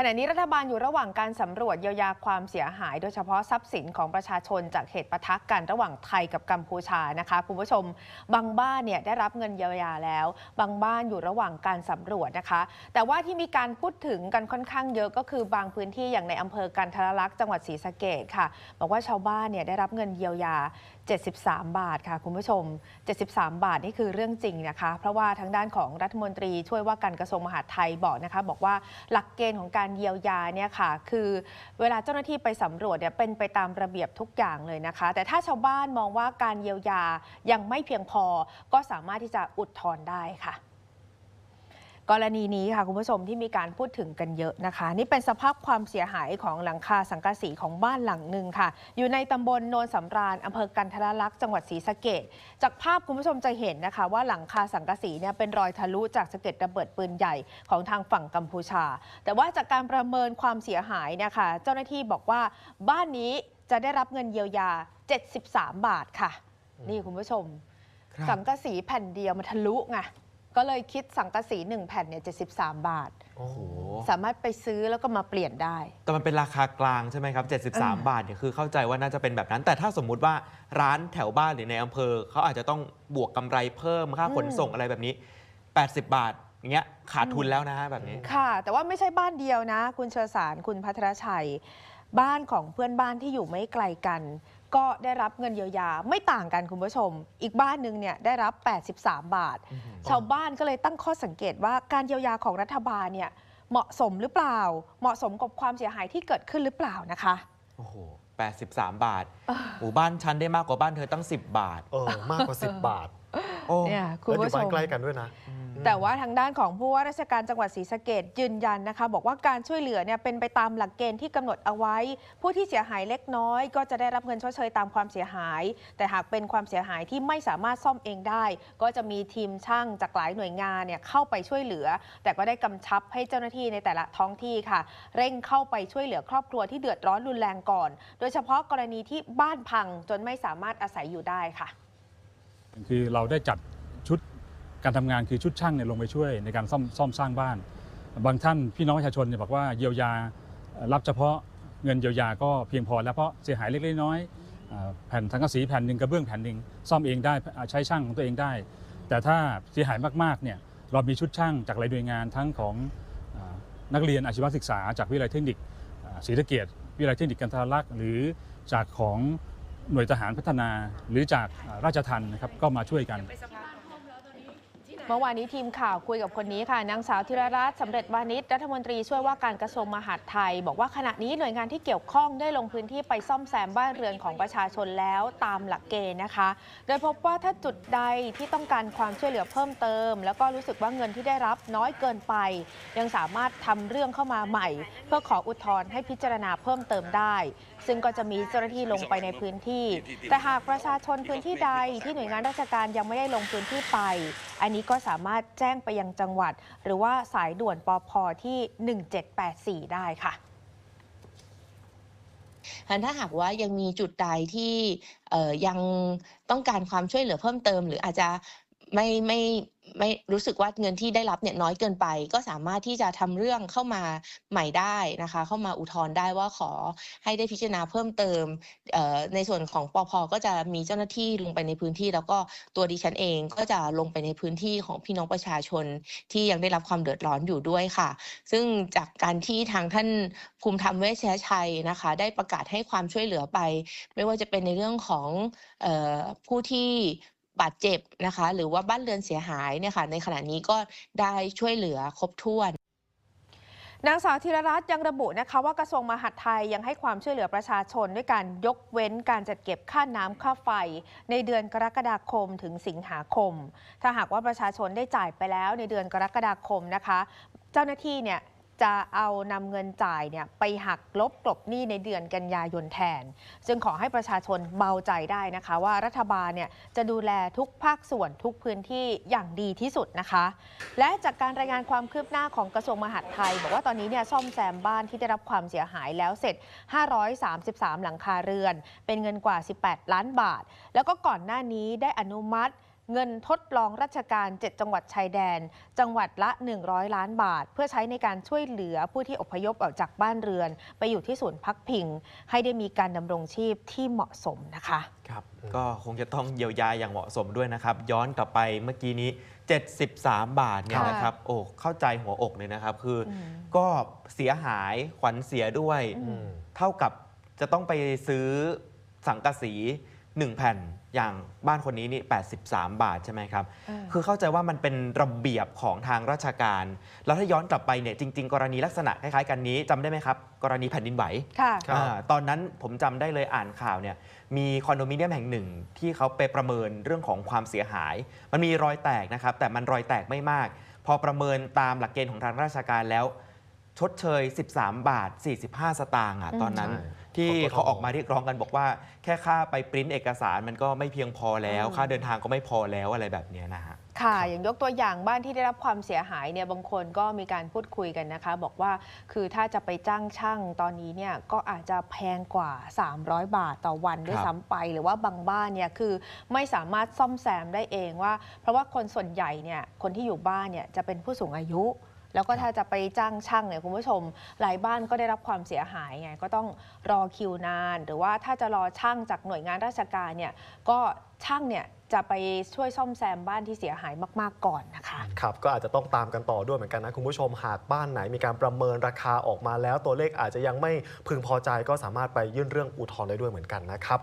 ขณะนี้รัฐบาลอยู่ระหว่างการสำรวจเยียวยาความเสียหาย โดยเฉพาะทรัพย์สินของประชาชนจากเหตุปะทะกันระหว่างไทยกับกัมพูชานะคะคุณผู้ชม บางบ้านเนี่ยได้รับเงินเยียวยาแล้ว บางบ้านอยู่ระหว่างการสำรวจนะคะ แต่ว่าที่มีการพูดถึงกันค่อนข้างเยอะก็คือบางพื้นที่อย่างในอำเภอกันทรลักษณ์จังหวัดศรีสะเกดค่ะ บอกว่าชาวบ้านเนี่ยได้รับเงินเยียวยา 73 บาทค่ะคุณผู้ชม 73 บาทนี่คือเรื่องจริงนะคะ เพราะว่าทางด้านของรัฐมนตรีช่วยว่าการกระทรวงมหาดไทยบอกนะคะ บอกว่าหลักเกณฑ์ของการเยียวยาเนี่ยค่ะ คือเวลาเจ้าหน้าที่ไปสำรวจเนี่ยเป็นไปตามระเบียบทุกอย่างเลยนะคะ แต่ถ้าชาวบ้านมองว่าการเยียวยายังไม่เพียงพอก็สามารถที่จะอุดทอนได้ค่ะ กรณีนี้ค่ะคุณผู้ชมที่มีการพูดถึงกันเยอะนะคะ นี่เป็นสภาพความเสียหายของหลังคาสังกะสีของบ้านหลังหนึ่งค่ะ อยู่ในตำบลโนนสำราญอำเภอกันทรลักษณ์จังหวัดศรีสะเกดจากภาพคุณผู้ชมจะเห็นนะคะ ว่าหลังคาสังกะสีเนี่ยเป็นรอยทะลุจากสะเก็ดระเบิดปืนใหญ่ของทางฝั่งกัมพูชา แต่ว่าจากการประเมินความเสียหายเนี่ยค่ะเจ้าหน้าที่บอกว่าบ้านนี้จะได้รับเงินเยียวยา 73 บาทค่ะ นี่คุณผู้ชมครับสังกะสีแผ่นเดียวมันทะลุไง ก็เลยคิดสังกะสี1แผ่นเนี่ย73 บาท โอ้โห สามารถไปซื้อแล้วก็มาเปลี่ยนได้ แต่มันเป็นราคากลางใช่ไหมครับเออ73 บาทเนี่ยคือเข้าใจว่าน่าจะเป็นแบบนั้น แต่ถ้าสมมุติว่าร้านแถวบ้านหรือในอำเภอเขาอาจจะต้องบวกกำไรเพิ่มค่าขนส่งอะไรแบบนี้ 80 บาทอย่างเงี้ยขาดทุนแล้วนะฮะแบบนี้ ค่ะ แต่ว่าไม่ใช่บ้านเดียวนะ คุณเชอสารคุณพัทรชัย บ้านของเพื่อนบ้านที่อยู่ไม่ไกลกัน ก็ได้รับเงินเยียวยาไม่ต่างกันคุณผู้ชม อีกบ้านหนึ่งเนี่ยได้รับ 83 บาทอื้อหือชาวบ้านก็เลยตั้งข้อสังเกตว่าการเยียวยาของรัฐบาลเนี่ยเหมาะสมหรือเปล่า เหมาะสมกับความเสียหายที่เกิดขึ้นหรือเปล่านะคะโอ้โห83 บาทหมู่บ้านฉันได้มากกว่าบ้านเธอตั้ง 10 บาท เออ มากกว่า 10 บาท โอ้เนี่ยคุณแล้วอผู้ยู่ชบ้านม ใกล้กันด้วยนะอืมแต่ว่าทางด้านของผู้ว่าราชการจังหวัดศรีสะเกดยืนยันนะคะ บอกว่าการช่วยเหลือเนี่ยเป็นไปตามหลักเกณฑ์ที่กำหนดเอาไว้ ผู้ที่เสียหายเล็กน้อย ก็จะได้รับเงินชดเชยตามความเสียหาย แต่หากเป็นความเสียหายที่ไม่สามารถซ่อมเองได้ ก็จะมีทีมช่างจากหลายหน่วยงานเนี่ยเข้าไปช่วยเหลือ แต่ก็ได้กำชับให้เจ้าหน้าที่ในแต่ละท้องที่ค่ะ เร่งเข้าไปช่วยเหลือครอบครัวที่เดือดร้อนรุนแรงก่อน โดยเฉพาะกรณีที่บ้านพังจนไม่สามารถอาศัยอยู่ได้ค่ะ คือเราได้จัดชุดการทำงานคือชุดช่างเนี่ยลงไปช่วยในการซ่อมซ่อมสร้างบ้าน บางท่านพี่น้องประชาชนเนี่ยบอกว่าเยียวยารับเฉพาะเงินเยียวยาก็เพียงพอแล้วเพราะเสียหายเล็กๆน้อยแผ่นสังกระสีแผ่นหนึ่งกระเบื้องแผ่นหนึ่งซ่อมเองได้ใช้ช่างของตัวเองได้ แต่ถ้าเสียหายมากๆเนี่ยเรามีชุดช่างจากหลายหน่วยงานทั้งของนักเรียนอาชีวศึกษา จากวิทยาลัยเทคนิคศรีสะเกษวิทยาลัยเทคนิคกันทรลักษณ์หรือจากของ หน่วยทหารพัฒนาหรือจากราชทัณฑ์นะครับก็มาช่วยกัน เมื่อวานนี้ทีมข่าวคุยกับคนนี้ค่ะนางสาวธิรรัตน์สำเร็จวานิชรัฐมนตรีช่วยว่าการกระทรวงมหาดไทย บอกว่าขณะนี้หน่วยงานที่เกี่ยวข้องได้ลงพื้นที่ไปซ่อมแซมบ้านเรือนของประชาชนแล้วตามหลักเกณฑ์นะคะ โดยพบว่าถ้าจุดใดที่ต้องการความช่วยเหลือเพิ่มเติม แล้วก็รู้สึกว่าเงินที่ได้รับน้อยเกินไป ยังสามารถทำเรื่องเข้ามาใหม่ เพื่อขออุทธรณ์ให้พิจารณาเพิ่มเติมได้ ซึ่งก็จะมีเจ้าหน้าที่ลงไปในพื้นที่ แต่หากประชาชนพื้นที่ใดที่หน่วยงานราชการยังไม่ได้ลงพื้นที่ไป อันนี้ก็สามารถแจ้งไปยังจังหวัด หรือว่าสายด่วนปอพที่ 1784 ได้ค่ะถ้าหากว่ายังมีจุดใดที่ยังต้องการความช่วยเหลือเพิ่มเติม หรืออาจจะ ไม่ไม่ไม่รู้สึกว่าเงินที่ได้รับเนี่ยน้อยเกินไป ก็สามารถที่จะทำเรื่องเข้ามาใหม่ได้นะคะ เข้ามาอุทธรณ์ได้ว่าขอให้ได้พิจารณาเพิ่มเติมในส่วนของปอพก็จะมีเจ้าหน้าที่ลงไปในพื้นที่ แล้วก็ตัวดิฉันเองก็จะลงไปในพื้นที่ของพี่น้องประชาชนที่ยังได้รับความเดือดร้อนอยู่ด้วยค่ะ ซึ่งจากการที่ทางท่านภูมิธรรมเวชชัยนะคะ ได้ประกาศให้ความช่วยเหลือไป ไม่ว่าจะเป็นในเรื่องของออผู้ที่ บาดเจ็บนะคะ หรือว่าบ้านเรือนเสียหายเนี่ยค่ะ ในขณะนี้ก็ได้ช่วยเหลือครบถ้วนนางสาวธีรรัตน์ยังระบุนะคะว่ากระทรวงมหาดไทยยังให้ความช่วยเหลือประชาชนด้วยการยกเว้นการจัดเก็บค่าน้ำค่าไฟ ในเดือนกรกฎาคมถึงสิงหาคม ถ้าหากว่าประชาชนได้จ่ายไปแล้วในเดือนกรกฎาคมนะคะ เจ้าหน้าที่เนี่ย จะเอานำเงินจ่ายเนี่ยไปหักลบกลบหนี้ในเดือนกันยายนแทนซึ่งขอให้ประชาชนเบาใจได้นะคะ ว่ารัฐบาลเนี่ยจะดูแลทุกภาคส่วนทุกพื้นที่อย่างดีที่สุดนะคะ และจากการรายงานความคืบหน้าของกระทรวงมหาดไทย บอกว่าตอนนี้เนี่ยซ่อมแซมบ้านที่ได้รับความเสียหายแล้วเสร็จ 533 หลังคาเรือน เป็นเงินกว่า 18 ล้านบาท แล้วก็ก่อนหน้านี้ได้อนุมัติ เงินทดลองราชการ 7 จังหวัดชายแดน จังหวัดละ 100 ล้านบาท เพื่อใช้ในการช่วยเหลือผู้ที่อพยพออกจากบ้านเรือน ไปอยู่ที่ศูนย์พักพิง ให้ได้มีการดำรงชีพที่เหมาะสมนะคะครับก็คงจะต้องเยียวยาอย่างเหมาะสมด้วยนะครับ ย้อนกลับไปเมื่อกี้นี้ 73 บาทเนี่ยค่ะนะครับโอ้เข้าใจหัวอกเลยนะครับ คืออมก็เสียหายขวัญเสียด้วยอืมเท่ากับจะต้องไปซื้อสังกะสี 1 แผ่นอย่างบ้านคนนี้นี่ 83 บาทใช่ไหมครับอ่าคือเข้าใจว่ามันเป็นระเบียบของทางราชการ แล้วถ้าย้อนกลับไปเนี่ยจริง ๆ กรณีลักษณะคล้ายๆกันนี้จำได้ไหมครับ กรณีแผ่นดินไหวค่ะครับอ่าตอนนั้นผมจำได้เลยอ่านข่าวเนี่ยมีคอนโดมิเนียมแห่งหนึ่ง ที่เขาไปประเมินเรื่องของความเสียหาย มันมีรอยแตกนะครับแต่มันรอยแตกไม่มาก พอประเมินตามหลักเกณฑ์ของทางราชการแล้ว ชดเชย 13 บาท 45 สตางค์อะอืมตอนนั้นใช่ที่ของกทมเขาออกมาเรียกร้องกันบอกว่า แค่ค่าไปปริ้นเอกสารมันก็ไม่เพียงพอแล้วอืมค่าเดินทางก็ไม่พอแล้วอะไรแบบเนี้ยนะฮะค่ะ อย่างยกตัวอย่างบ้านที่ได้รับความเสียหายเนี่ยบางคนก็มีการพูดคุยกันนะคะ บอกว่าคือถ้าจะไปจ้างช่างตอนนี้เนี่ยก็อาจจะแพงกว่า 300 บาทต่อวันด้วยครับซ้ำไป หรือว่าบางบ้านเนี่ยคือไม่สามารถซ่อมแซมได้เองว่า เพราะว่าคนส่วนใหญ่เนี่ยคนที่อยู่บ้านเนี่ยจะเป็นผู้สูงอายุ แล้วก็ถ้าจะไปจ้างช่างเนี่ยคุณผู้ชมหลายบ้านก็ได้รับความเสียหายไงก็ต้องรอคิวนาน หรือว่าถ้าจะรอช่างจากหน่วยงานราชการเนี่ยก็ช่างเนี่ยจะไปช่วยซ่อมแซมบ้านที่เสียหายมาก ๆ ก่อนนะคะ ครับ ก็อาจจะต้องตามกันต่อด้วยเหมือนกันนะ คุณผู้ชมหากบ้านไหนมีการประเมินราคาออกมาแล้วตัวเลขอาจจะยังไม่พึงพอใจก็สามารถไปยื่นเรื่องอุทธรณ์ได้ด้วยเหมือนกันนะครับ